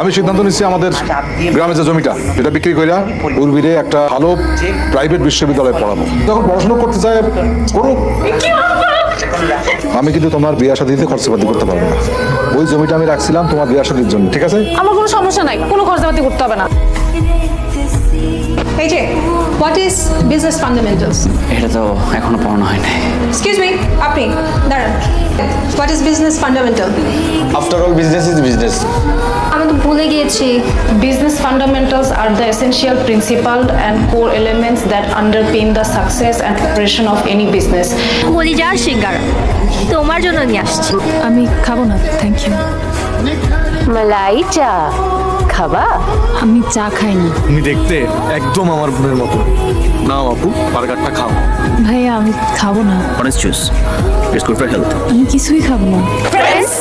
আমি সিদ্ধান্ত নিচ্ছি আমাদের গ্রামে যে জমিটা এটা বিক্রি করে উর্বিরে একটা ভালো প্রাইভেট বিশ্ববিদ্যালয়ে পড়াবো। যখন পড়াশোনা করতে চায় করুক। আমি কিন্তু তোমার বিয়ে শাদিতে খরচাপাতি করতে পারব না। ওই জমিটা আমি রাখছিলাম তোমার বিয়ে শাদির জন্য ঠিক আছে? আমার কোনো সমস্যা নাই কোনো খরচাপাতি করতে হবে না। এই যে হোয়াট ইজ বিজনেস ফান্ডামেন্টালস এটা তো এখনও পড়ানো হয় নাই। এক্সকিউজ মি আপনি দাঁড়ান। What is business fundamental after all business আমি গিয়েছি Business fundamentals are the essential principle and core elements that underpin the success and operation of any business. কলিজার সিঙ্গার তোমার জন্য নিয়ে আসছি। আমি খাব না থ্যাংক ইউ মালাই চা খাবা? আমি চা খাই না তুমি দেখতে একদম আমার বোনের মতো। নাও আপু বার্গারটা খাও। ভাইয়া আমি খাব না। Honest juice it's good for health আমি কিছুই খাব না। ফ্রেন্ডস